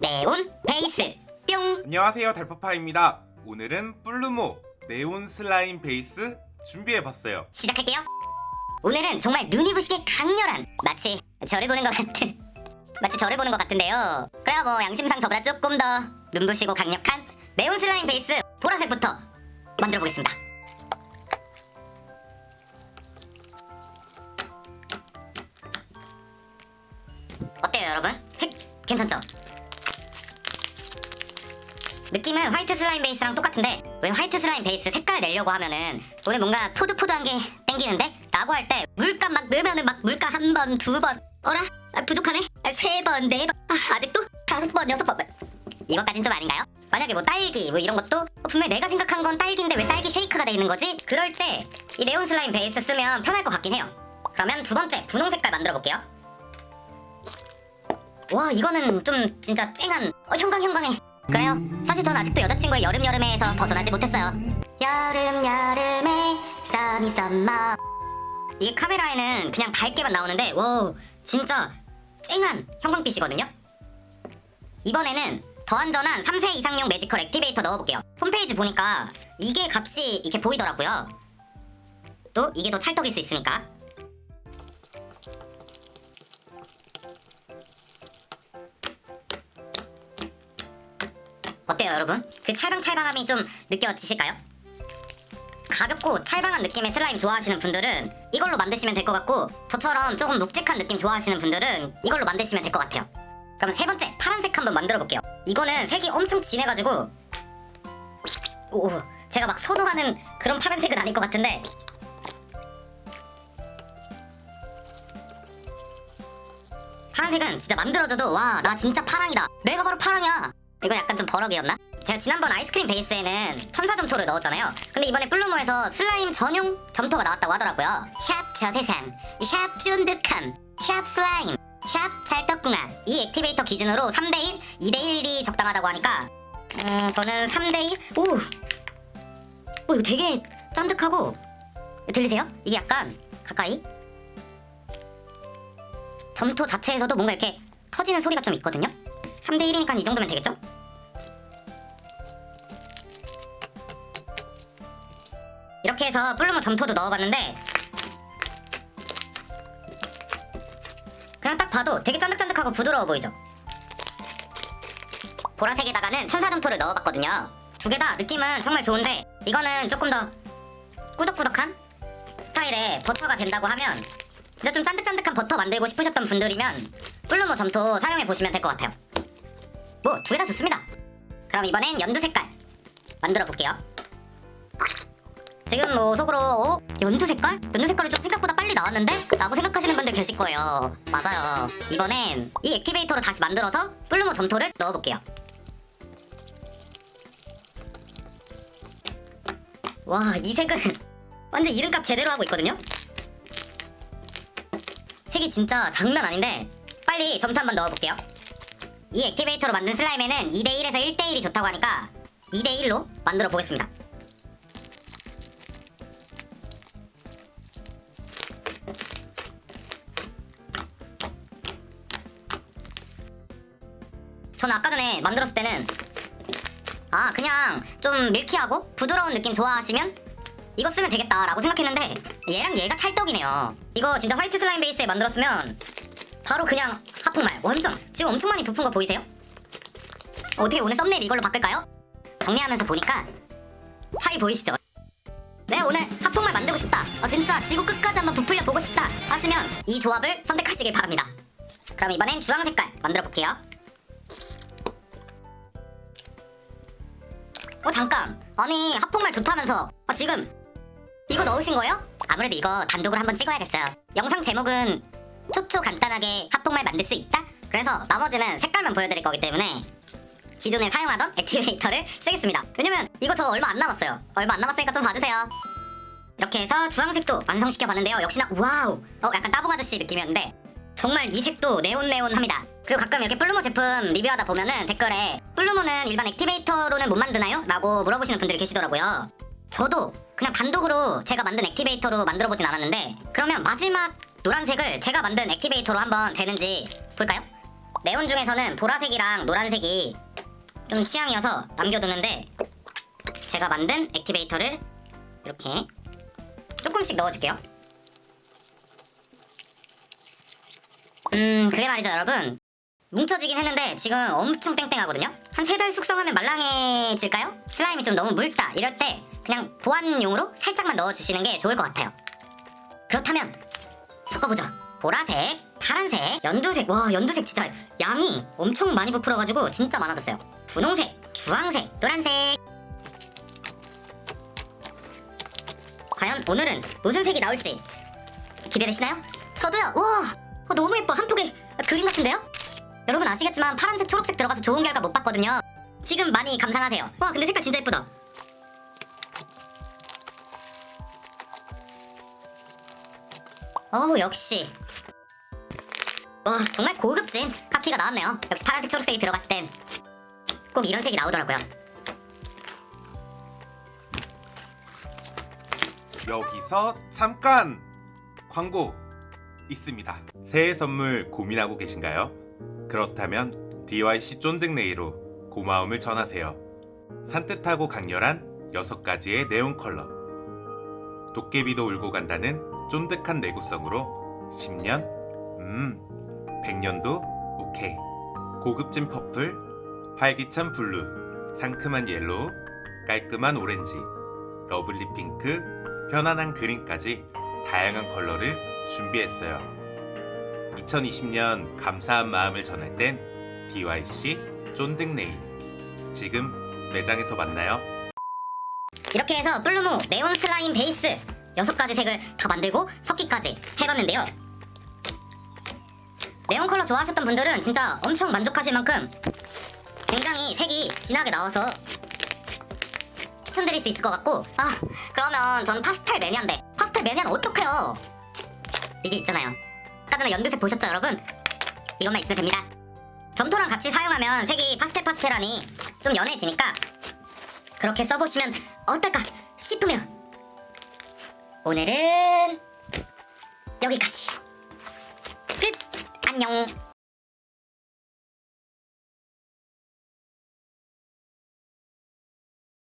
네온 베이스 뿅 안녕하세요 달파파입니다 오늘은 플루모 네온 슬라임 베이스 준비해봤어요 시작할게요. 오늘은 정말 눈이 부시게 강렬한 마치 저를 보는 것 같은 마치 저를 보는 것 같은데요. 그래야 뭐 양심상 저보다 조금 더 눈부시고 강력한 네온 슬라임 베이스 보라색부터 만들어 보겠습니다. 괜찮죠? 느낌은 화이트 슬라임 베이스랑 똑같은데 왜 화이트 슬라임 베이스 색깔 내려고 하면은 오늘 뭔가 포드포드한 게 땡기는데? 라고 할 때 물감 막 넣으면은 막 물감 한번 두 번 어라? 아, 부족하네? 세번 네 번. 아, 아직도? 다섯 번 여섯 번. 이것까진 좀 아닌가요? 만약에 뭐 딸기 뭐 이런 것도? 분명히 내가 생각한 건 딸기인데 왜 딸기 쉐이크가 돼 있는 거지? 그럴 때 이 네온 슬라임 베이스 쓰면 편할 것 같긴 해요. 그러면 두 번째 분홍 색깔 만들어 볼게요 와 이거는 좀 진짜 쨍한 어, 형광 형광해. 그래요. 사실 전 아직도 여자친구의 여름 여름에에서 벗어나지 못했어요. 여름 여름에 써니 썸머 이게 카메라에는 그냥 밝게만 나오는데 와 진짜 쨍한 형광빛이거든요. 이번에는 더 안전한 3세 이상용 매지컬 액티베이터 넣어볼게요. 홈페이지 보니까 이게 같이 이렇게 보이더라고요. 또 이게 더 찰떡일 수 있으니까 어때요 여러분? 그 찰방찰방함이 좀 느껴지실까요? 가볍고 찰방한 느낌의 슬라임 좋아하시는 분들은 이걸로 만드시면 될 것 같고 저처럼 조금 묵직한 느낌 좋아하시는 분들은 이걸로 만드시면 될 것 같아요. 그럼 세 번째 파란색 한번 만들어 볼게요. 이거는 색이 엄청 진해가지고 오 제가 막 선호하는 그런 파란색은 아닐 것 같은데. 파란색은 진짜 만들어져도 와 나 진짜 파랑이다. 내가 바로 파랑이야 이건 약간 좀 버럭이었나? 제가 지난번 아이스크림 베이스에는 천사 점토를 넣었잖아요 근데 이번에 플루모에서 슬라임 전용 점토가 나왔다고 하더라고요 샵 저세상 샵 쫀득함 샵 슬라임 샵 찰떡궁합 이 액티베이터 기준으로 3대1 2대1이 적당하다고 하니까 음 저는 3대1 오! 오 이거 되게 쫀득하고 들리세요? 이게 약간 가까이 점토 자체에서도 뭔가 이렇게 터지는 소리가 좀 있거든요 3대1이니까 이 정도면 되겠죠? 이렇게 해서 플루모 점토도 넣어봤는데 그냥 딱 봐도 되게 쫀득쫀득하고 부드러워 보이죠? 보라색에다가는 천사 점토를 넣어봤거든요 두 개 다 느낌은 정말 좋은데 이거는 조금 더 꾸덕꾸덕한 스타일의 버터가 된다고 하면 진짜 좀 짠득짠득한 버터 만들고 싶으셨던 분들이면 플루모 점토 사용해 보시면 될 것 같아요 뭐 두 개 다 좋습니다. 그럼 이번엔 연두 색깔 만들어 볼게요. 지금 뭐 속으로 어? 연두 색깔? 연두 색깔이 좀 생각보다 빨리 나왔는데? 라고 생각하시는 분들 계실 거예요. 맞아요. 이번엔 이 액티베이터로 다시 만들어서 플루모 점토를 넣어볼게요. 와 이 색은 완전 이름값 제대로 하고 있거든요? 색이 진짜 장난 아닌데 빨리 점토 한번 넣어볼게요 이 액티베이터로 만든 슬라임에는 2대1에서 1대1이 좋다고 하니까 2대1로 만들어 보겠습니다. 저는 아까 전에 만들었을 때는 아 그냥 좀 밀키하고 부드러운 느낌 좋아하시면 이거 쓰면 되겠다 라고 생각했는데 얘랑 얘가 찰떡이네요. 이거 진짜 화이트 슬라임 베이스에 만들었으면 바로 그냥 하품말 완전 지금 엄청 많이 부푼 거 보이세요? 어떻게 오늘 썸네일 이걸로 바꿀까요? 정리하면서 보니까 차이 보이시죠? 네 오늘 하품말 만들고 싶다 어, 진짜 지구 끝까지 한번 부풀려 보고 싶다 하시면 이 조합을 선택하시길 바랍니다 그럼 이번엔 주황 색깔 만들어 볼게요 어 잠깐 아니 합폭말 좋다면서 아 지금 이거 넣으신 거예요? 아무래도 이거 단독으로 한번 찍어야겠어요 영상 제목은 초초 간단하게 합폭말 만들 수 있다? 그래서 나머지는 색깔만 보여드릴 거기 때문에 기존에 사용하던 액티베이터를 쓰겠습니다 왜냐면 이거 저 얼마 안 남았어요 얼마 안 남았으니까 좀 봐주세요 이렇게 해서 주황색도 완성시켜 봤는데요 역시나 와우 어 약간 따봉 아저씨 느낌이었는데 정말 이 색도 네온네온합니다. 그리고 가끔 이렇게 플루모 제품 리뷰하다 보면은 댓글에 플루모는 일반 액티베이터로는 못 만드나요? 라고 물어보시는 분들이 계시더라고요. 저도 그냥 단독으로 제가 만든 액티베이터로 만들어 보진 않았는데 그러면 마지막 노란색을 제가 만든 액티베이터로 한번 되는지 볼까요? 네온 중에서는 보라색이랑 노란색이 좀 취향이어서 남겨두는데 제가 만든 액티베이터를 이렇게 조금씩 넣어줄게요. 음, 그게 말이죠, 여러분. 뭉쳐지긴 했는데 지금 엄청 땡땡하거든요? 한 세 달 숙성하면 말랑해질까요? 슬라임이 좀 너무 묽다 이럴 때 그냥 보완용으로 살짝만 넣어주시는 게 좋을 것 같아요. 그렇다면 섞어보죠. 보라색, 파란색, 연두색. 와, 연두색 진짜 양이 엄청 많이 부풀어가지고 진짜 많아졌어요. 분홍색, 주황색, 노란색. 과연 오늘은 무슨 색이 나올지 기대되시나요? 저도요. 와, 어, 너무 예뻐. 한 폭의 그림 같은데요? 여러분 아시겠지만 파란색, 초록색 들어가서 좋은 결과 못 봤거든요. 지금 많이 감상하세요. 와, 근데 색깔 진짜 예쁘다. 어우, 역시. 와, 정말 고급진 카키가 나왔네요. 역시 파란색, 초록색이 들어갔을 땐 꼭 이런 색이 나오더라고요. 여기서 잠깐 광고 있습니다. 새해 선물 고민하고 계신가요? 그렇다면 DYC 쫀득네이로 고마움을 전하세요. 산뜻하고 강렬한 6가지의 네온 컬러. 도깨비도 울고 간다는 쫀득한 내구성으로 10년, 음, 100년도 오케이. 고급진 퍼플, 활기찬 블루, 상큼한 옐로우, 깔끔한 오렌지, 러블리 핑크, 편안한 그린까지 다양한 컬러를 준비했어요. 2020년 감사한 마음을 전할 땐 DYC 쫀득네이. 지금 매장에서 만나요. 이렇게 해서 플루무 네온 슬라임 베이스 6가지 색을 다 만들고 섞기까지 해봤는데요. 네온 컬러 좋아하셨던 분들은 진짜 엄청 만족하실 만큼 굉장히 색이 진하게 나와서 추천드릴 수 있을 것 같고 아 그러면 전 파스텔 매니아인데 파스텔 매니아는 어떡해요 이게 있잖아요 아까 전에 연두색 보셨죠 여러분? 이것만 있으면 됩니다 점토랑 같이 사용하면 색이 파스텔 파스텔하니 좀 연해지니까 그렇게 써보시면 어떨까 싶으며 오늘은 여기까지. 끝. 안녕